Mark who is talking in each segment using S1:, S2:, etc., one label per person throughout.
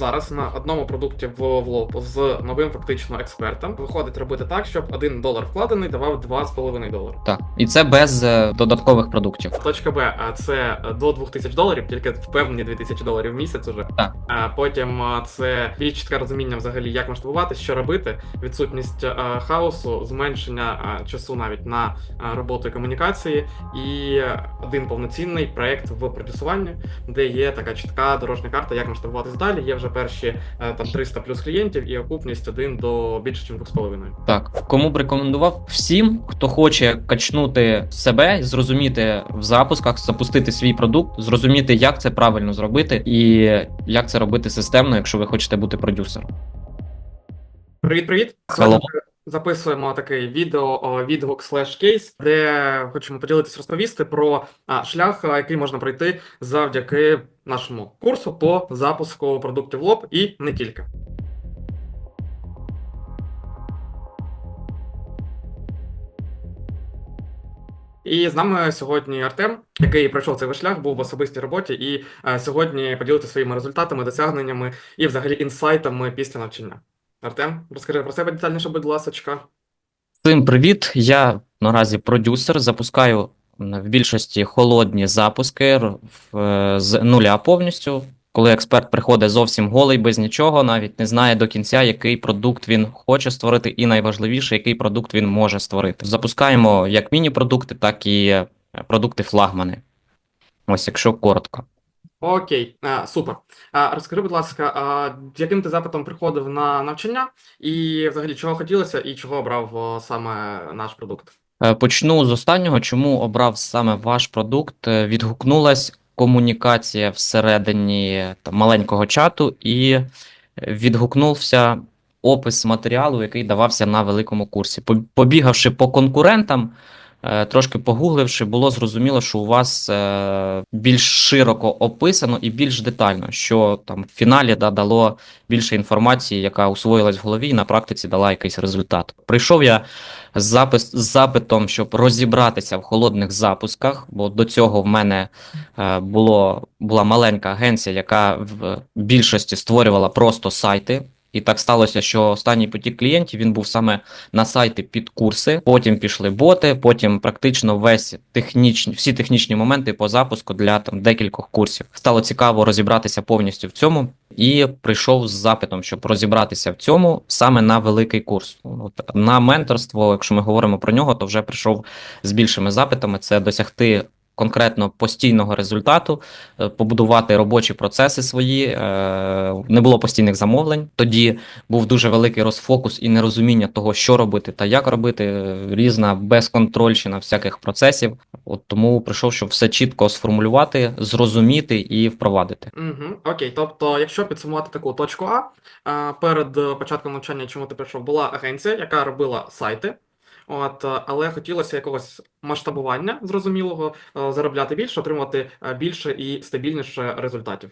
S1: зараз на одному продукті в влоп з новим фактично експертом виходить робити так, щоб один долар вкладений давав 2,5 долара.
S2: Так. І це без е, додаткових продуктів.
S1: Точка Б, а це до 2000 доларів, тільки впевнені 2000 доларів в місяць уже.
S2: Так.
S1: А потім а, це більш чітке розуміння взагалі, як масштабувати, що робити, відсутність а, хаосу, зменшення а, часу навіть на а, роботу і комунікації, і один повноцінний проект в продюсуванні, де є така чітка дорожня карта, як масштабуватись далі. Є вже перші е, там 300 плюс клієнтів і окупність один до більше, ніж 2,5.
S2: Так, кому б рекомендував всім, хто хоче качнути себе, зрозуміти в запусках, запустити свій продукт, зрозуміти, як це правильно зробити, і як це робити системно, якщо ви хочете бути продюсером.
S1: Привіт, привіт!
S2: Hello.
S1: Записуємо такий відео відгук слеш кейс, де хочемо поділитися розповісти про шлях, який можна пройти завдяки нашому курсу по запуску продуктів лоб і не тільки. І з нами сьогодні Артем, який пройшов цей шлях, був в особистій роботі, і е, сьогодні поділиться своїми результатами, досягненнями і взагалі інсайтами після навчання. Артем, розкажи про себе детальніше, будь ласочка.
S2: Всім привіт! Я наразі продюсер. Запускаю в більшості холодні запуски е, з нуля повністю. Коли експерт приходить зовсім голий, без нічого, навіть не знає до кінця, який продукт він хоче створити, і найважливіше, який продукт він може створити. Запускаємо як міні-продукти, так і е, продукти флагмани. Ось, якщо коротко.
S1: Окей, супер. Розкажи, будь ласка, а, яким ти запитом приходив на навчання, і взагалі чого хотілося, і чого обрав саме наш продукт?
S2: Е, Почну з останнього, чому обрав саме ваш продукт. Е, Відгукнулась комунікація всередині там, маленького чату, і е, відгукнувся опис матеріалу, який давався на великому курсі. Побігавши по конкурентам, трошки погугливши, було зрозуміло, що у вас е, більш широко описано і більш детально, що там в фіналі да, дало більше інформації, яка усвоїлась в голові і на практиці дала якийсь результат. Прийшов я з запис, з запитом, щоб розібратися в холодних запусках, бо до цього в мене е, було, була маленька агенція, яка в більшості створювала просто сайти. І так сталося, що останній потік клієнтів він був саме на сайти під курси. Потім пішли боти, потім практично весь технічні, всі технічні моменти по запуску для там декількох курсів. Стало цікаво розібратися повністю в цьому. І прийшов з запитом, щоб розібратися в цьому саме на великий курс. От, на менторство, якщо ми говоримо про нього, то вже прийшов з більшими запитами: це досягти конкретно постійного результату, е, побудувати робочі процеси свої. е, Не було постійних замовлень. Тоді був дуже великий розфокус і нерозуміння того, що робити та як робити, е, різна безконтрольщина всяких процесів. От тому прийшов, щоб все чітко сформулювати, зрозуміти і впровадити.
S1: Угу, окей, тобто, якщо підсумувати таку точку А, перед початком навчання, чому ти прийшов, була агенція, яка робила сайти. От, е, але хотілося якогось масштабування зрозумілого, е, заробляти більше, отримувати е, більше і стабільніше результатів.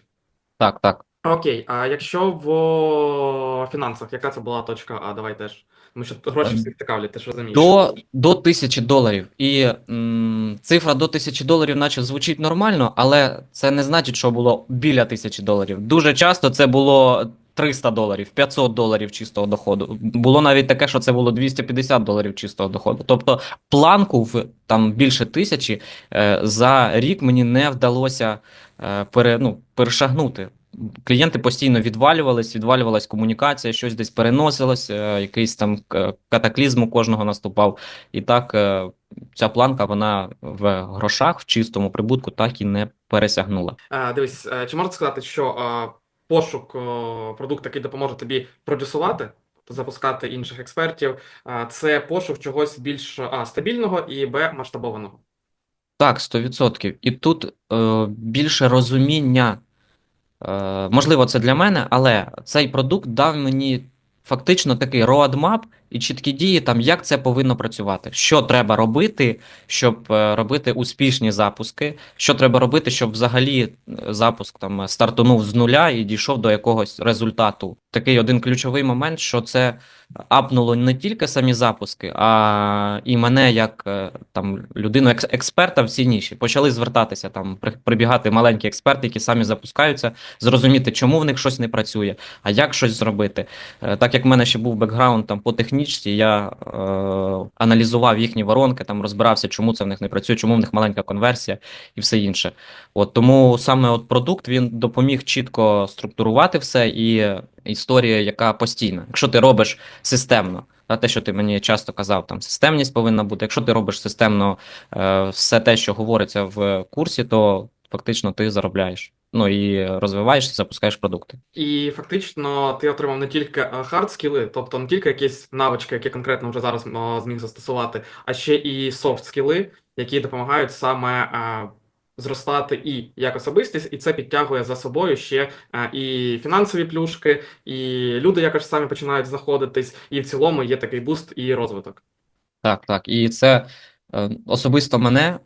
S2: Так, так.
S1: Окей, а якщо в фінансах, яка це була точка А? Давай теж. Тому що гроші всіх цікавлять, ти ж розумієш.
S2: До, до тисячі доларів. І м, цифра до тисячі доларів, наче звучить нормально, але це не значить, що було біля тисячі доларів. Дуже часто це було 300 доларів, 500 доларів чистого доходу. Було навіть таке, що це було 250 доларів чистого доходу. Тобто планку в там більше тисячі е, за рік мені не вдалося е, пере, ну, перешагнути. Клієнти постійно відвалювались, відвалювалась комунікація, щось десь переносилось, е, якийсь там катаклізм у кожного наступав. І так ця планка вона в грошах, в чистому прибутку, так і не пересягнула.
S1: Е, Дивись, чи можна сказати, що пошук продукт, продукту, який допоможе тобі продюсувати, запускати інших експертів, е, це пошук чогось більш а, стабільного і б масштабованого.
S2: Так, 100%. І тут е, більше розуміння, е, можливо, це для мене, але цей продукт дав мені фактично такий roadmap, і чіткі дії, там як це повинно працювати, що треба робити, щоб е, робити успішні запуски, що треба робити, щоб взагалі е, запуск там стартунув з нуля і дійшов до якогось результату. Такий один ключовий момент, що це апнуло не тільки самі запуски, а і мене як е, там людину екс- експерта в цій ніші. Почали звертатися там, прибігати маленькі експерти, які самі запускаються, зрозуміти, чому в них щось не працює, а як щось зробити. Так як в мене ще був бекграунд там по технічці, я е, аналізував їхні воронки, там розбирався, чому це в них не працює, чому в них маленька конверсія і все інше. От тому саме от продукт він допоміг чітко структурувати все і історія, яка постійна. Якщо ти робиш системно, та те, що ти мені часто казав, там системність повинна бути. Якщо ти робиш системно е, все те, що говориться в курсі, то фактично ти заробляєш. Ну і розвиваєшся, запускаєш продукти.
S1: І фактично ти отримав не тільки хард скіли, тобто не тільки якісь навички, які конкретно вже зараз зміг застосувати, а ще і софт скіли, які допомагають саме зростати і як особистість, і це підтягує за собою ще і фінансові плюшки, і люди якось самі починають знаходитись, і в цілому є такий буст і розвиток.
S2: Так, так. І це е, особисто мене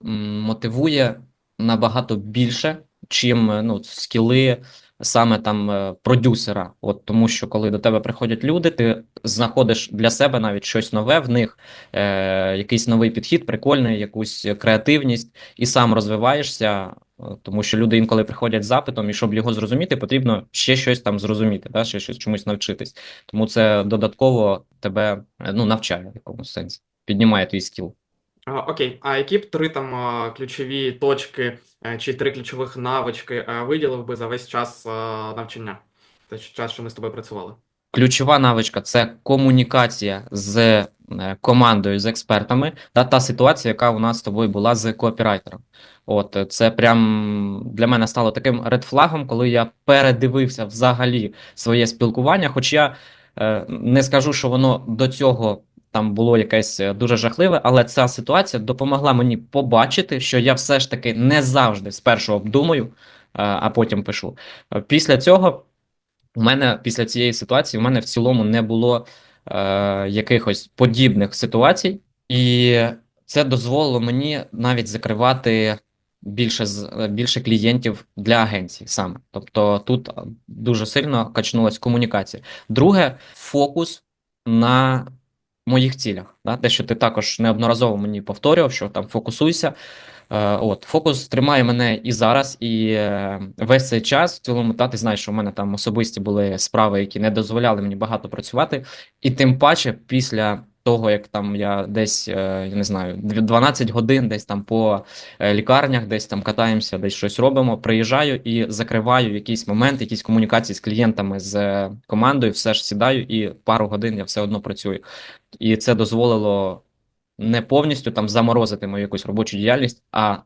S2: мотивує набагато більше, чим е, ну, скіли саме там е, продюсера. От тому що коли до тебе приходять люди, ти знаходиш для себе навіть щось нове в них, е, якийсь новий підхід, прикольний, якусь креативність, і сам розвиваєшся. е, Тому що люди інколи приходять з запитом, і щоб його зрозуміти, потрібно ще щось там зрозуміти, да? ще щось чомусь навчитись. Тому це додатково тебе ну, навчає в якомусь сенсі, піднімає твій скіл.
S1: Окей, а які б три там ключові точки е, чи три ключових навички е, виділив би за весь час навчання? Те час, що ми з тобою працювали?
S2: Ключова навичка це комунікація з е, командою, з експертами, та та ситуація, яка у нас з тобою була з копірайтером. От це прям для мене стало таким редфлагом, коли я передивився взагалі своє спілкування. Хоч я не скажу, що воно до цього там було якесь е, дуже жахливе, але ця ситуація допомогла мені побачити, що я все ж таки не завжди спершу обдумаю, е, а потім пишу. Е, Після цього. У мене після цієї ситуації в мене в цілому не було е, якихось подібних ситуацій, і це дозволило мені навіть закривати більше більше клієнтів для агенцій саме. Тобто тут дуже сильно качнулась комунікація. Друге, фокус на моїх цілях. Да? Те, що ти також неодноразово мені повторював, що там фокусуйся. Е, От, фокус тримає мене і зараз, і е, весь цей час. В цілому, та ти знаєш, що в мене там особисті були справи, які не дозволяли мені багато працювати. І тим паче, після того, як там я десь, е, я не знаю, дві- 12 годин десь там по е, лікарнях, десь там катаємося, десь щось робимо, приїжджаю і закриваю якийсь момент, якісь комунікації з клієнтами, з е, командою, все ж сідаю, і пару годин я все одно працюю. І це дозволило не повністю там заморозити мою якусь робочу діяльність, а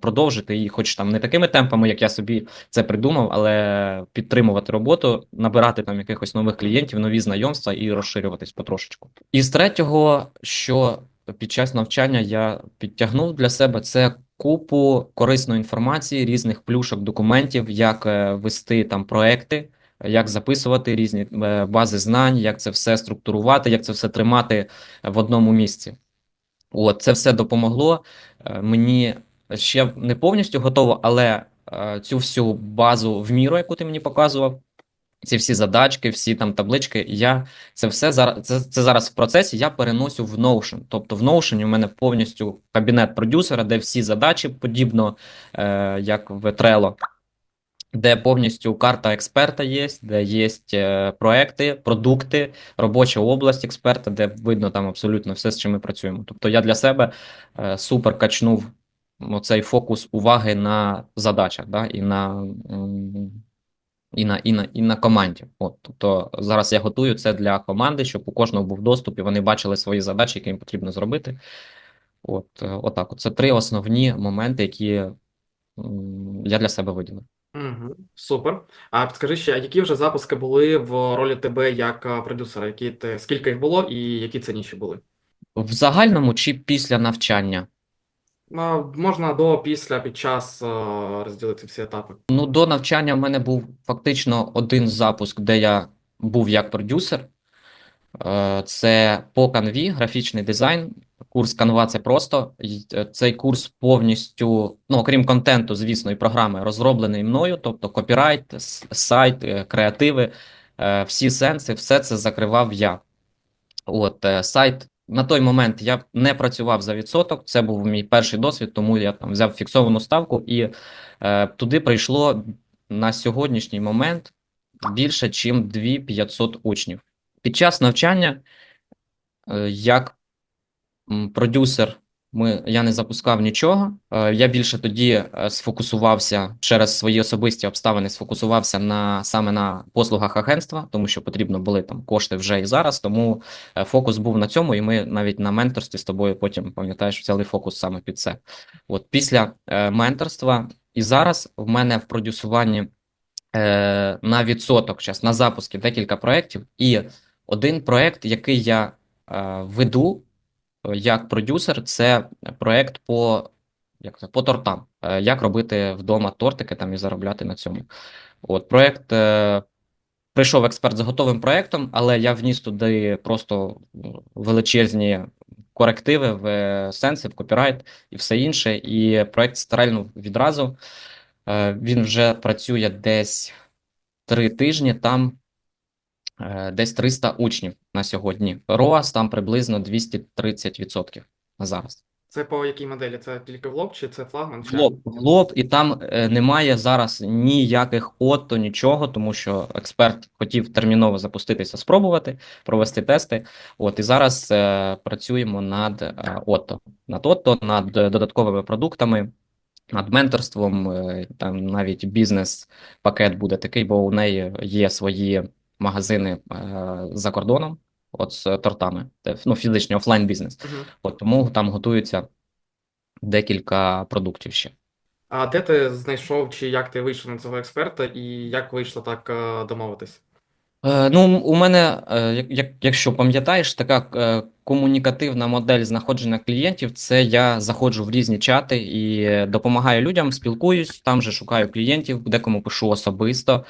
S2: продовжити її, хоч там не такими темпами, як я собі це придумав, але підтримувати роботу, набирати там якихось нових клієнтів, нові знайомства і розширюватись потрошечку. І з третього, що під час навчання я підтягнув для себе, це купу корисної інформації, різних плюшок, документів, як е, вести там проекти. Як записувати різні е, бази знань, як це все структурувати, як це все тримати в одному місці. От, це все допомогло. Е, Мені ще не повністю готово, але е, цю всю базу в міру, яку ти мені показував, ці всі задачки, всі там таблички, я це все зараз це, це зараз в процесі. Я переносю в Notion. Тобто в Notion у мене повністю кабінет продюсера, де всі задачі, подібно е, як в Trello, де повністю карта експерта є, де є е, проекти, продукти, робоча область експерта, де видно там абсолютно все, з чим ми працюємо. Тобто я для себе е, супер качнув оцей фокус уваги на задачах, да, і на, і на, і на, і на команді. От, тобто зараз я готую це для команди, щоб у кожного був доступ, і вони бачили свої задачі, які їм потрібно зробити. От, е, отак. От. Це три основні моменти, які я для себе виділив.
S1: Угу, супер. А підскажи ще, які вже запуски були в ролі тебе як продюсера? Які ти, скільки їх було і які цінніші були?
S2: В загальному чи після навчання?
S1: Можна до, після, під час розділити всі етапи.
S2: Ну, до навчання в мене був фактично один запуск, де я був як продюсер. Е, Це по Canvі, графічний дизайн. Курс Canva це просто. Е, Цей курс повністю, ну, окрім контенту, звісно, і програми, розроблений мною, тобто копірайт, сайт, е, креативи, всі сенси, все це закривав я. От сайт на той момент я не працював за відсоток. Це був мій перший досвід, тому я там взяв фіксовану ставку, і е, туди прийшло на сьогоднішній момент більше, ніж 2500 учнів. Під час навчання, е, як продюсер, ми, я не запускав нічого. Е, Я більше тоді е, сфокусувався через свої особисті обставини, сфокусувався на саме на послугах агентства, тому що потрібно були там кошти вже і зараз. Тому е, фокус був на цьому, і ми навіть на менторстві з тобою потім пам'ятаєш, взяли фокус саме під це. От після менторства і зараз в мене в продюсуванні е, на відсоток час на запуски декілька проєктів, і один проєкт, який я е, веду як продюсер, це проєкт по, як це, по тортам. Е, Як робити вдома тортики там і заробляти на цьому. От проєкт. Е, Прийшов експерт з готовим проєктом, але я вніс туди просто ну, величезні корективи в е, сенси, в копірайт і все інше. І проєкт стрельнув відразу. Е, Він вже працює десь три тижні, там е, десь 300 учнів на сьогодні. ROAS там приблизно 230% на зараз.
S1: Це по якій моделі? Це тільки в лоб, чи це флагман?
S2: В лоб, в лоб, і там е, немає зараз ніяких отто, нічого, тому що експерт хотів терміново запуститися, спробувати, провести тести. От і зараз е, працюємо над е, отто, над отто, над е, додатковими продуктами, над менторством. е, Там навіть бізнес-пакет буде такий, бо у неї є свої магазини е, за кордоном, от з тортами, ну, фізичний офлайн бізнес.
S1: Мгм.
S2: От тому там готуються декілька продуктів ще.
S1: А де ти знайшов, чи як ти вийшов на цього експерта, і як вийшло так е, домовитись?
S2: Е, ну, у мене, е, як, як- якщо пам'ятаєш, така е, комунікативна модель знаходження клієнтів, це я заходжу в різні чати і допомагаю людям, спілкуюсь, там же шукаю клієнтів, декому пишу особисто,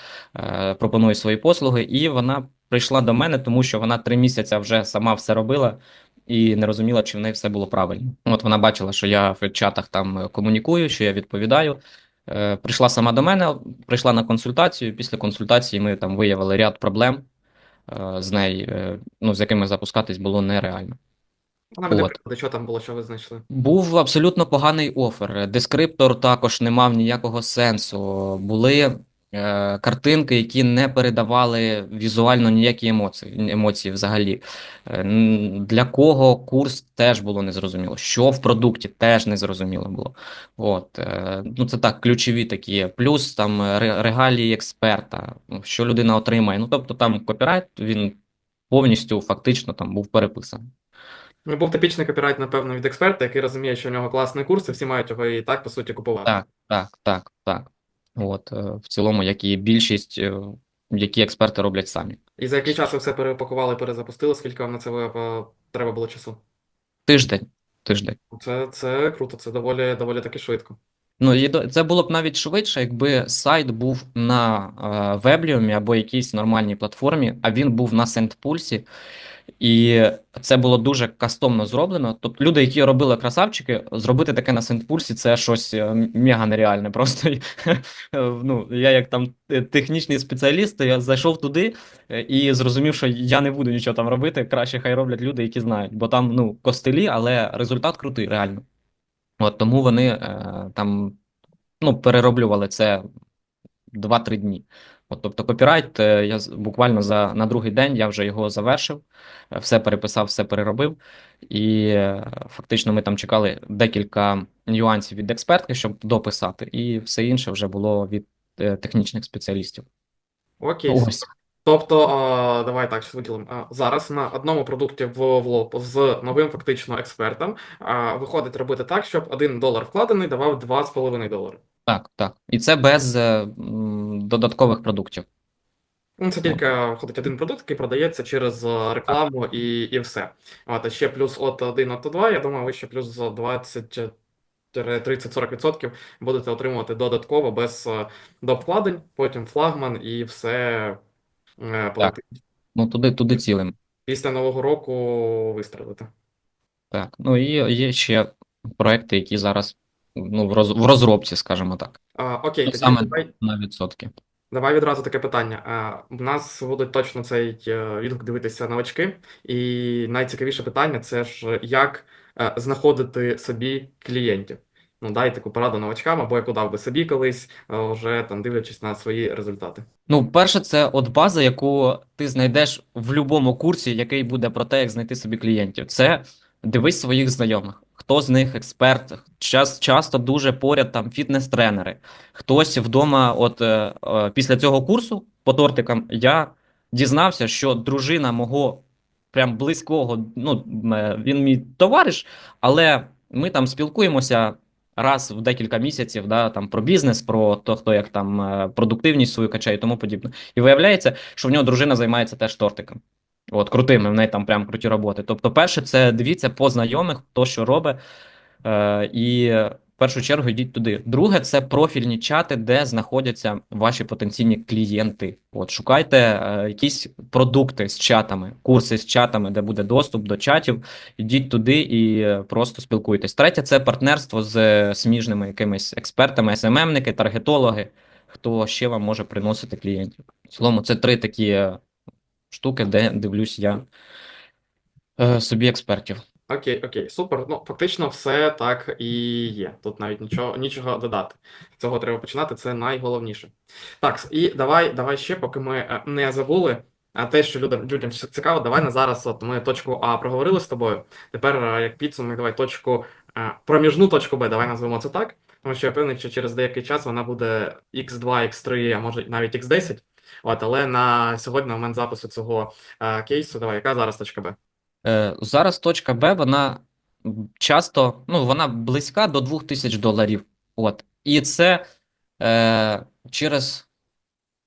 S2: пропоную свої послуги, і вона прийшла до мене, тому що вона три місяці вже сама все робила і не розуміла, чи в неї все було правильно. От вона бачила, що я в чатах там комунікую, що я відповідаю. Е, Прийшла сама до мене, прийшла на консультацію. Після консультації ми там виявили ряд проблем е, з нею, е, ну, з якими запускатись було нереально.
S1: Нам що там було, що ви знайшли?
S2: Був абсолютно поганий офер. Дескриптор також не мав ніякого сенсу. Були е, картинки, які не передавали візуально ніякі емоції, емоції взагалі. Е, для кого курс теж було незрозуміло. Що в продукті теж незрозуміло було. От, е, ну це так, ключові такі. Плюс там регалії експерта, ну, що людина отримає. Ну тобто там копірайт він повністю фактично там був переписаний.
S1: Ну, був типічний копірайт, напевно, від експерта, який розуміє, що у нього класний курс, і всі мають його і так, по суті, купувати.
S2: Так, так, так, так. От, е, в цілому, як і більшість, е, які експерти роблять самі.
S1: І за який час ви все перепакували, перезапустили, скільки вам на це е, треба було часу?
S2: Тиждень. Тиждень.
S1: Це, це круто, це доволі, доволі таки швидко.
S2: Ну, і це було б навіть швидше, якби сайт був на Вебліумі або якійсь нормальній платформі, а він був на Сентпульсі. І це було дуже кастомно зроблено. Тобто люди, які робили красавчики, зробити таке на Сентпульсі це щось е, мега нереальне. Просто ну, я як там е, технічний спеціаліст, я зайшов туди е, і зрозумів, що я не буду нічого там робити. Краще хай роблять люди, які знають. Бо там ну, костелі, але результат крутий, реально. От тому вони е, там ну, перероблювали це 2-3 дні. От, тобто копірайт, е, я буквально за на другий день я вже його завершив, е, все переписав, все переробив. І е, фактично ми там чекали декілька нюансів від експертки, щоб дописати, і все інше вже було від технічних спеціалістів.
S1: Окей,
S2: Ось.
S1: Тобто, давай так, щас виділимо. Зараз на одному продукті в, в лоб з новим фактично експертом виходить робити так, щоб один долар вкладений давав 2,5 долари.
S2: Так, так. І це без е, м, додаткових продуктів.
S1: Ну, це тільки входить один продукт, який продається через е, рекламу і, і все. От, а ще плюс от 1, от 2, я думаю, ви ще плюс за 20 30-40% будете отримувати додатково без е, довкладень, потім флагман і все е, полетить.
S2: Ну, туди, туди цілим.
S1: після нового року вистрелити.
S2: Так. Ну і є ще проекти, які зараз ну, в, роз, в розробці, скажімо так.
S1: А, окей,
S2: Ну,
S1: тоді
S2: саме
S1: давай,
S2: на відсотки.
S1: давай відразу таке питання. А, у нас будуть точно цей е, відгук дивитися новачки, і найцікавіше питання це ж як е, знаходити собі клієнтів. Ну, дай таку пораду новачкам, або яку дав би собі колись, е, вже там дивлячись на свої результати.
S2: Ну, перше, це от база, яку ти знайдеш в будь-якому курсі, який буде про те, як знайти собі клієнтів. Це дивись своїх знайомих. Хто з них експерт, час, часто дуже поряд там фітнес-тренери. Хтось вдома, от е, е, після цього курсу по тортикам, я дізнався, що дружина мого прям близького, ну, е, він мій товариш, але ми там спілкуємося раз в декілька місяців, да, там про бізнес, про то, хто як там е, продуктивність свою качає і тому подібне. І виявляється, що в нього дружина займається теж тортиком. От, крутими, в неї там прям круті роботи. Тобто, перше, це дивіться по знайомих, хто що робить. Е, і в першу чергу йдіть туди. Друге, це профільні чати, де знаходяться ваші потенційні клієнти. От, шукайте е, якісь продукти з чатами, курси з чатами, де буде доступ до чатів. Йдіть туди і просто спілкуйтесь. Третє, це партнерство з сміжними якимись експертами, СММники, таргетологи, хто ще вам може приносити клієнтів. В цілому, це три такі штуки, де дивлюсь я е, собі експертів.
S1: Окей, окей, супер. Ну, фактично, все так і є. Тут навіть нічого, нічого додати. Цього треба починати, це найголовніше. Так, і давай, давай ще, поки ми е, не забули. А те, що людям, людям цікаво, давай на зараз. От ми точку А проговорили з тобою. Тепер, е, як підсумок, давай точку е, проміжну точку Б, давай назвемо це так. Тому що я певний, що через деякий час вона буде X2, X3, а може навіть X10. От, але на сьогодні, на момент запису цього е, кейсу, давай, яка зараз точка Б?
S2: Е, зараз точка Б, вона часто, ну, вона близька до 2000 доларів. От. І це е, через,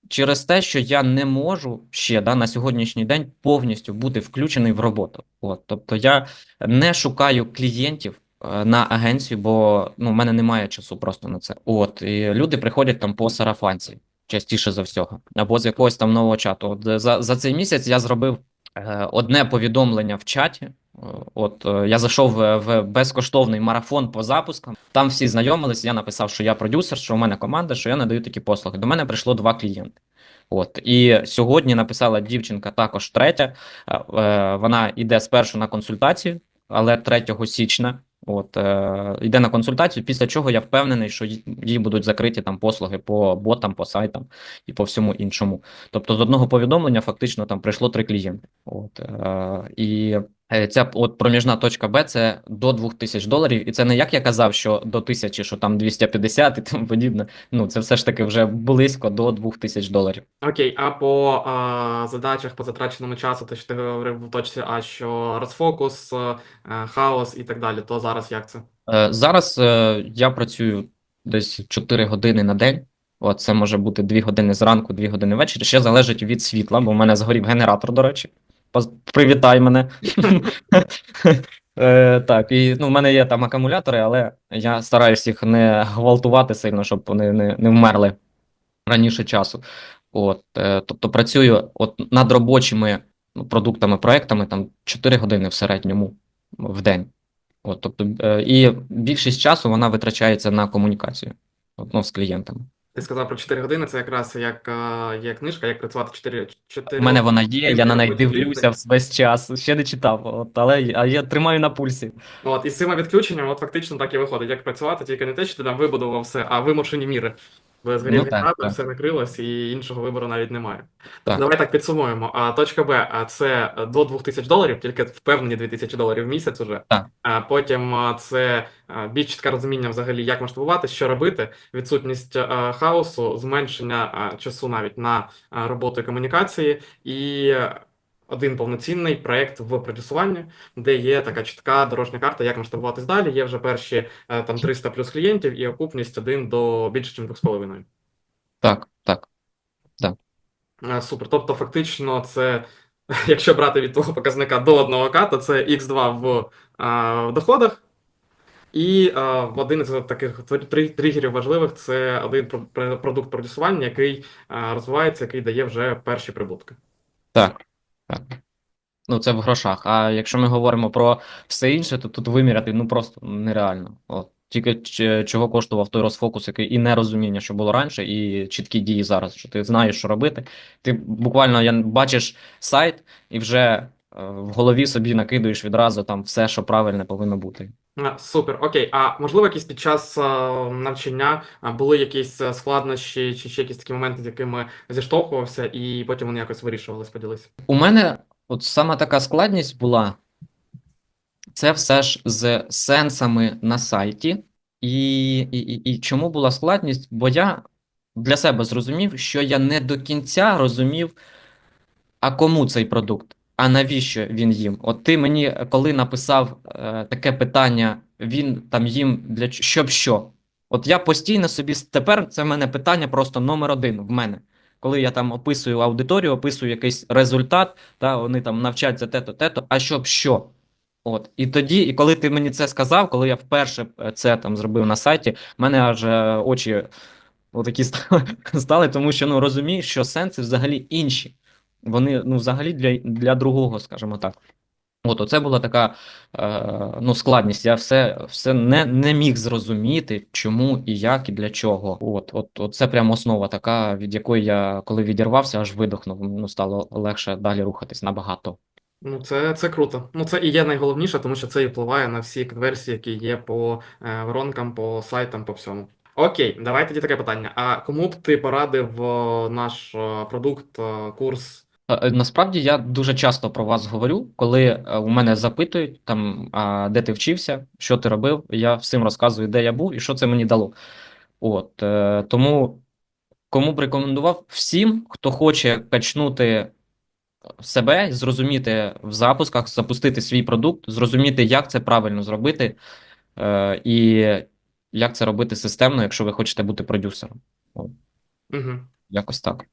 S2: через те, що я не можу ще да, на сьогоднішній день повністю бути включений в роботу. От. Тобто я не шукаю клієнтів е, на агенцію, бо ну, в мене немає часу просто на це. От. І люди приходять там по сарафанці. Частіше за всього, або з якогось там нового чату. От за, за цей місяць я зробив Е, одне повідомлення в чаті. Е, От е, я зайшов в, безкоштовний марафон по запускам. Там всі знайомились. Я написав, що я продюсер, що у мене команда, що я надаю такі послуги. До мене прийшло два клієнти. От і сьогодні написала дівчинка, також третя. Е, е, Вона йде спершу на консультацію, але 3 січня. От е, йде на консультацію, після чого я впевнений, що їй будуть закриті там послуги по ботам, по сайтам і по всьому іншому. Тобто з одного повідомлення фактично там прийшло три клієнти. От, е, і ця от проміжна точка Б це до 2000 доларів. І це не як я казав, що до 1000, що там 250 і тому подібне. Ну, це все ж таки вже близько до 2000 доларів.
S1: Окей, а по а, задачах по затраченому часу, те, що ти говорив в точці, а що розфокус, е, хаос і так далі, то зараз як це?
S2: Е, зараз е, я працюю десь 4 години на день. От, це може бути 2 години зранку, 2 години ввечері. Ще залежить від світла, бо в мене згорів генератор, до речі. Привітай мене. Е, Так, і ну, в мене є там акумулятори, але я стараюсь їх не гвалтувати сильно, щоб вони не, не вмерли раніше часу. От, е, тобто працюю от над робочими ну, продуктами, проектами там 4 години в середньому в день. От, тобто, е, і більшість часу вона витрачається на комунікацію от, ну, з клієнтами.
S1: Ти сказав про 4 години, це якраз як е, є книжка, як працювати 4, 4
S2: У мене вона є, я на неї дивлюся весь час. Ще не читав, от, але а я тримаю на пульсі.
S1: От, і з цими відключеннями, от фактично так і виходить, як працювати, тільки не те, що ти там вибудував все, а вимушені міри. Бо згорів
S2: Ну, так, так.
S1: все накрилось, і іншого вибору навіть немає.
S2: Так.
S1: Давай так підсумуємо. А точка Б, а це до 2000 доларів, тільки впевнені 2000 доларів в місяць уже.
S2: Так.
S1: А потім це більш чітке розуміння взагалі, як масштабувати, що робити, відсутність хаосу, зменшення часу навіть на роботу і комунікації, і один повноцінний проєкт в продюсуванні, де є така чітка дорожня карта, як масштабуватись далі. Є вже перші е, там 300 плюс клієнтів і окупність один до більше, ніж 2,5.
S2: Так, так.
S1: Е, Супер. Тобто, фактично, це, якщо брати від того показника до 1К, то це X2 в, а, в доходах. І а, один із таких тригерів важливих це один про- про- продукт продюсування, який а, розвивається, який дає вже перші прибутки.
S2: Так, так. Ну, це в грошах. А якщо ми говоримо про все інше, то тут виміряти ну просто нереально. От. Тільки чого коштував той розфокус, який і нерозуміння, що було раніше, і чіткі дії зараз, що ти знаєш, що робити. Ти буквально я, бачиш сайт і вже е, в голові собі накидуєш відразу там все, що правильне повинно бути.
S1: А, Супер, окей. А можливо, якісь під час е, навчання були якісь е, складнощі чи ще якісь такі моменти, з якими зіштовхувався, і потім вони якось вирішувались, поділись.
S2: У мене от сама така складність була. Це все ж з сенсами на сайті. І, і, і чому була складність? Бо я для себе зрозумів, що я не до кінця розумів, а кому цей продукт, а навіщо він їм? От ти мені, коли написав е, таке питання, він там їм для щоб що? От я постійно собі тепер це в мене питання просто номер один в мене. Коли я там описую аудиторію, описую якийсь результат, та вони там навчаться те-то, те-то, а щоб що? От, і тоді, і коли ти мені це сказав, коли я вперше е, це там зробив на сайті, в мене аж е, очі отакі стали, тому що ну розумієш, що сенси взагалі інші. Вони ну взагалі для, для другого, скажімо так. От, оце була така е, ну, складність. Я все, все не, не міг зрозуміти, чому і як, і для чого. От, от, от це прямо основа така, від якої я, коли відірвався, аж видохнув. Ну, стало легше далі рухатись набагато.
S1: Ну, це, це круто. Ну, це і є найголовніше, тому що це і впливає на всі конверсії, які є по е, воронкам, по сайтам, по всьому. Окей, давай тоді таке питання. А кому б ти порадив е, наш е, продукт, е, курс?
S2: Е, е, Насправді я дуже часто про вас говорю, коли е, у мене запитують там, де ти вчився, що ти робив, я всім розказую, де я був і що це мені дало. От тому кому б рекомендував всім, хто хоче качнути себе, зрозуміти в запусках, запустити свій продукт, зрозуміти, як це правильно зробити, і як це робити системно, якщо ви хочете бути продюсером.
S1: Угу.
S2: якось так.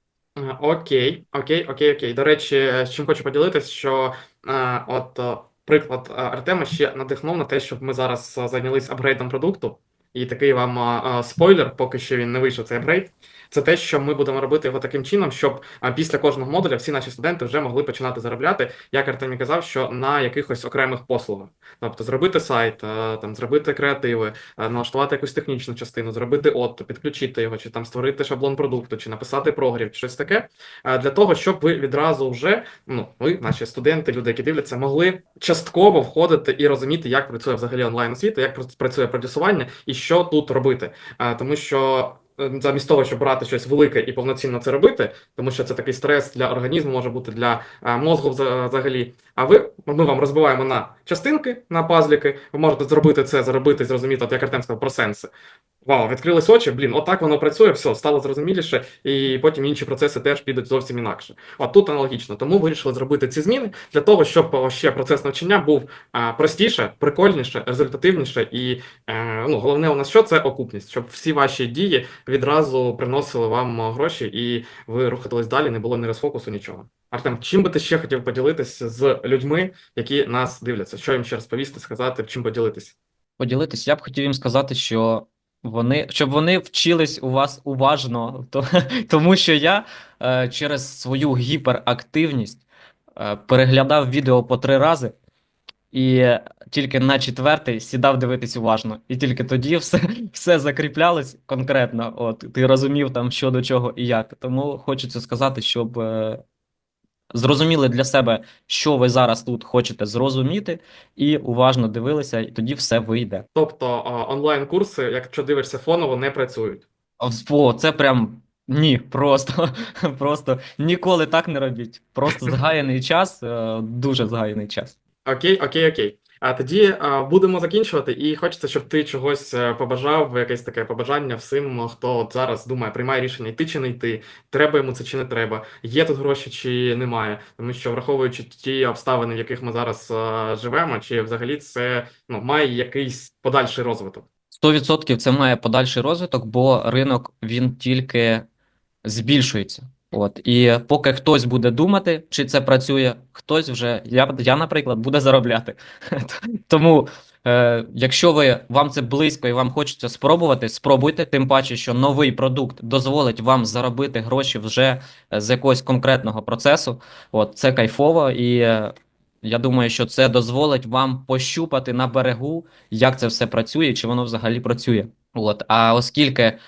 S1: Е, Окей, окей, окей, окей. До речі, е, з чим хочу поділитись, що е, от е, приклад Артема ще надихнув на те, щоб ми зараз зайнялись апгрейдом продукту. І такий вам е, спойлер, поки що він не вийшов цей апгрейд. Це те, що ми будемо робити його таким чином, щоб після кожного модуля всі наші студенти вже могли починати заробляти, як Артем казав, що на якихось окремих послугах. Тобто зробити сайт, е, там зробити креативи, е, налаштувати якусь технічну частину, зробити отто, підключити його, чи там створити шаблон продукту, чи написати прогрів, чи щось таке. е, Для того, щоб ви відразу вже, ну, ви, наші студенти, люди, які дивляться, могли частково входити і розуміти, як працює взагалі онлайн освіта, як працює продюсування і що тут робити. Тому що. Е, Замість того, щоб брати щось велике і повноцінно це робити, тому що це такий стрес для організму, може бути для е, мозку взагалі. А ви ми вам розбиваємо на частинки, на пазліки. Ви можете зробити це, заробити, зрозуміти, от як Артем сказав про сенси. Вау, відкрились очі, блін, отак воно працює, все, стало зрозуміліше, і потім інші процеси теж підуть зовсім інакше. От тут аналогічно. Тому вирішили зробити ці зміни для того, щоб ще процес навчання був а, простіше, прикольніше, результативніше, і е, ну, головне у нас що це окупність, щоб всі ваші дії відразу приносили вам гроші, і ви рухались далі, не було ні розфокусу, нічого. Артем, чим би ти ще хотів поділитися з людьми, які нас дивляться? Що їм ще розповісти, сказати, чим поділитися?
S2: поділитись. Я б хотів їм сказати, що вони, щоб вони вчились у вас уважно, то, тому що я е, через свою гіперактивність е, переглядав відео по три рази і тільки на четвертий сідав дивитись уважно. І тільки тоді все, все закріплялось конкретно. От ти розумів там, що до чого і як. Тому хочеться сказати, щоб. Е, Зрозуміли для себе, що ви зараз тут хочете зрозуміти, і уважно дивилися, і тоді все вийде.
S1: Тобто онлайн-курси, якщо дивишся фоново, не працюють.
S2: О, це прям ні, просто, просто ніколи так не робіть. Просто згаяний час, е, дуже згаяний час.
S1: Окей, окей, окей. А тоді будемо закінчувати, і хочеться, щоб ти чогось е, побажав, якесь таке побажання всім, хто от зараз думає, приймає рішення йти чи не йти, треба йому це чи не треба, є тут гроші чи немає. Тому що враховуючи ті обставини, в яких ми зараз е, живемо, чи взагалі це ну, має якийсь подальший розвиток.
S2: 100% це має подальший розвиток, бо ринок він тільки збільшується. От і поки хтось буде думати, чи це працює, хтось вже я, я наприклад, буде заробляти. Тому, е, якщо ви вам це близько і вам хочеться спробувати, спробуйте. Тим паче, що новий продукт дозволить вам заробити гроші вже е, з якогось конкретного процесу. От це кайфово, і е, Я думаю, що це дозволить вам пощупати на берегу, як це все працює, чи воно взагалі працює. От, а оскільки е,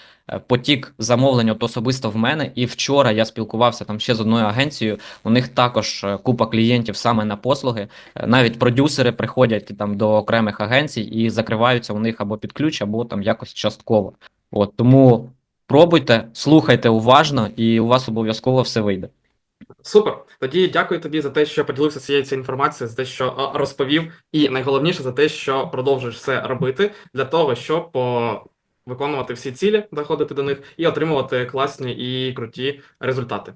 S2: потік замовлень от особисто в мене, і вчора я спілкувався там ще з одною агенцією, у них також е, купа клієнтів саме на послуги. Е, Навіть продюсери приходять там до окремих агенцій і закриваються у них або під ключ, або там якось частково. От тому пробуйте, слухайте уважно, і у вас обов'язково все вийде.
S1: Супер. Тоді дякую тобі за те, що поділився цією цією інформацією, за те, що розповів, і найголовніше за те, що продовжуєш все робити для того, щоб виконувати всі цілі, доходити до них і отримувати класні і круті результати.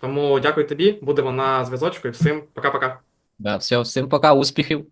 S1: Тому дякую тобі, будемо на зв'язочку і всім пока-пока.
S2: Да, все, всім пока, успіхів!